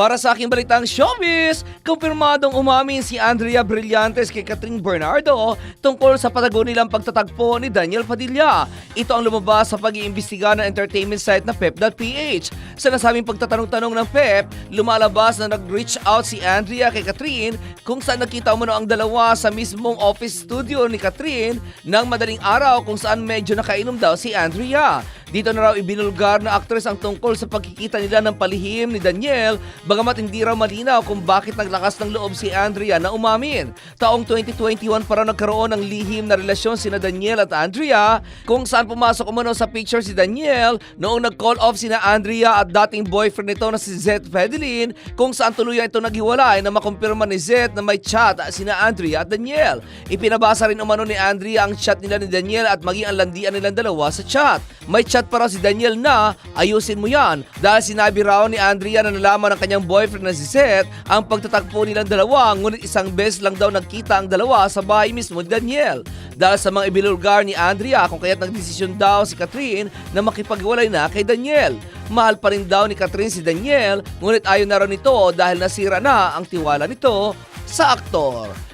Para sa aking balitang showbiz, kumpirmadong umamin si Andrea Brillantes kay Catherine Bernardo tungkol sa patago nilang pagtatagpo ni Daniel Padilla. Ito ang lumabas sa pag-iimbestiga ng entertainment site na pep.ph. Sa nasabing pagtatanong-tanong ng PEP, lumalabas na nag-reach out si Andrea kay Catherine kung saan nakita umano ang dalawa sa mismong office studio ni Catherine ng madaling araw kung saan medyo nakainom daw si Andrea. Dito na raw ibinulgar na actress ang tungkol sa pagkikita nila ng palihim ni Daniel bagamat hindi raw malinaw kung bakit naglakas ng loob si Andrea na umamin. Taong 2021 pa raw nagkaroon ng lihim na relasyon sina Daniel at Andrea kung saan pumasok umano sa picture si Daniel noong nag-call off sina Andrea at dating boyfriend nito na si Zed Fedelin kung saan tuluyan ito naghiwalay na makumpirma ni Zed na may chat sina Andrea at Daniel. Ipinabasa rin umano ni Andrea ang chat nila ni Daniel at maging ang landian nilang dalawa sa chat. May chat pa raw si Daniel na ayusin mo yan dahil sinabi raw ni Andrea na nalaman ng kanyang boyfriend na si Seth ang pagtatagpo nilang dalawa ngunit isang beses lang daw nagkita ang dalawa sa bahay mismo ni Daniel. Dahil sa mga ibinulgar ni Andrea kung kaya't nagdesisyon daw si Catherine na makipaghiwalay na kay Daniel. Mahal pa rin daw ni Catherine si Daniel ngunit ayaw na raw nito dahil nasira na ang tiwala nito sa aktor.